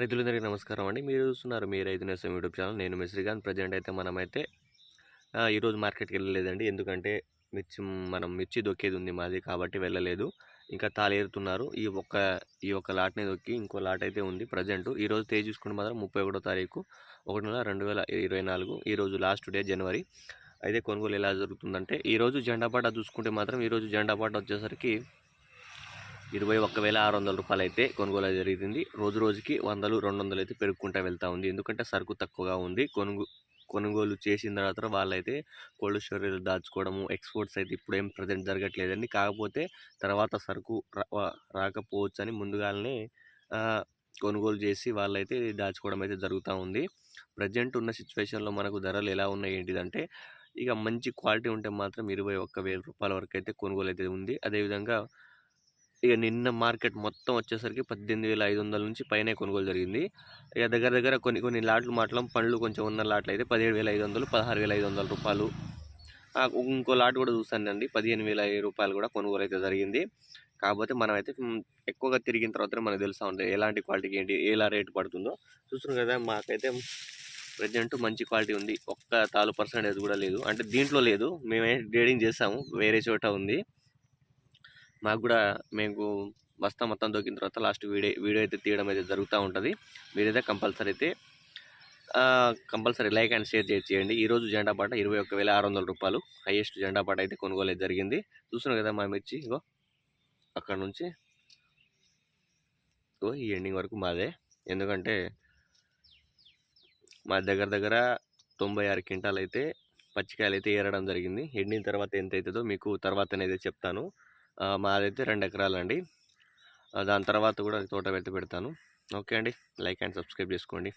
రైతులందరికీ నమస్కారం అండి. మీరు చూస్తున్నారు మీ రైతు నేసం యూట్యూబ్ ఛానల్. నేను మీ శ్రీకాంత్. ప్రజెంట్ అయితే మనమైతే ఈరోజు మార్కెట్కి వెళ్ళలేదండి. ఎందుకంటే మిర్చి మనం మిర్చి దొక్కేది ఉంది మాది కాబట్టి వెళ్ళలేదు. ఇంకా తాళేరుతున్నారు. ఈ ఒక్క ఈ ఒక్క లాట్ని దొక్కి ఇంకో లాట్ అయితే ఉంది ప్రజెంట్. ఈరోజు తేజ్ చూసుకుంటే మాత్రం ముప్పై ఒకటో తారీఖు ఒకటి నెల రెండు వేల ఇరవై నాలుగు. ఈరోజు లాస్ట్ డే జనవరి. అయితే కొనుగోలు ఎలా జరుగుతుందంటే ఈరోజు జెండా పాట చూసుకుంటే మాత్రం ఈరోజు జెండాపాట వచ్చేసరికి ఇరవై ఒక్క వేల ఆరు వందల రూపాయలు అయితే కొనుగోలు జరుగుతుంది రోజు రోజుకి వందలు రెండు వందలు అయితే పెరుగుకుంటూ వెళ్తూ ఉంది. ఎందుకంటే సరుకు తక్కువగా ఉంది. కొనుగో కొనుగోలు చేసిన తర్వాత వాళ్ళైతే కోల్డ్ స్టోరేజ్ దాచుకోవడము ఎక్స్పోర్ట్స్ అయితే ఇప్పుడు ఏం ప్రజెంట్ జరగట్లేదండి. కాకపోతే తర్వాత సరుకు రా- రాకపోవచ్చు అని ముందుగానే కొనుగోలు చేసి వాళ్ళైతే దాచుకోవడం అయితే జరుగుతూ ఉంది. ప్రజెంట్ ఉన్న సిచ్యువేషన్లో మనకు ధరలు ఎలా ఉన్నాయి ఏంటిదంటే ఇక మంచి క్వాలిటీ ఉంటే మాత్రం ఇరవై ఒక్క వేల రూపాయల వరకు అయితే కొనుగోలు అయితే ఉంది. అదేవిధంగా ఇక నిన్న మార్కెట్ మొత్తం వచ్చేసరికి పద్దెనిమిది వేల ఐదు వందల నుంచి పైనే కొనుగోలు జరిగింది. ఇక దగ్గర దగ్గర కొన్ని కొన్ని లాట్లు మాటలం పండ్లు కొంచెం ఉన్న లాట్లు అయితే పదిహేడు వేల ఐదు వందలు పదహారు వేల ఐదు వందల రూపాయలు. ఇంకో లాట్ కూడా చూస్తానండి పదిహేను వేల ఐదు రూపాయలు కూడా కొనుగోలు అయితే జరిగింది. కాకపోతే మనం అయితే ఎక్కువగా తిరిగిన తర్వాత మనకు తెలుస్తూ ఉంటుంది ఎలాంటి క్వాలిటీకి ఏంటి ఎలా రేటు పడుతుందో. చూస్తున్నాం కదా మాకైతే ప్రజెంట్ మంచి క్వాలిటీ ఉంది ఒక్క తాలు పర్సెంటేజ్ కూడా లేదు. అంటే దీంట్లో లేదు మేమే ట్రేడింగ్ చేసాము వేరే చోట ఉంది. మాకు కూడా మేము బస్తా మొత్తం దొరికిన తర్వాత లాస్ట్ వీడియో వీడియో అయితే తీయడం అయితే జరుగుతూ ఉంటుంది. మీరైతే కంపల్సరీ అయితే కంపల్సరీ లైక్ అండ్ షేర్ చేయండి. ఈరోజు జెండా పాట ఇరవై ఒక్క వేల ఆరు వందల రూపాయలు. హైయెస్ట్ జెండా పాట అయితే కొనుగోలు అయితే జరిగింది. చూస్తున్నాం కదా మా మిర్చి ఇగో అక్కడ నుంచి. ఇగో ఈ ఎండింగ్ వరకు మాదే. ఎందుకంటే మా దగ్గర దగ్గర తొంభై ఆరు క్వింటాలు అయితే పచ్చికాయలు అయితే ఏరడం జరిగింది. ఎండిన తర్వాత ఎంత అవుతుందో మీకు తర్వాత అనేది చెప్తాను. మాదైతే రెండు ఎకరాలు అండి దాని తర్వాత కూడా తోట పెట్టి పెడతాను. ఓకే అండి. లైక్ అండ్ సబ్స్క్రైబ్ చేసుకోండి.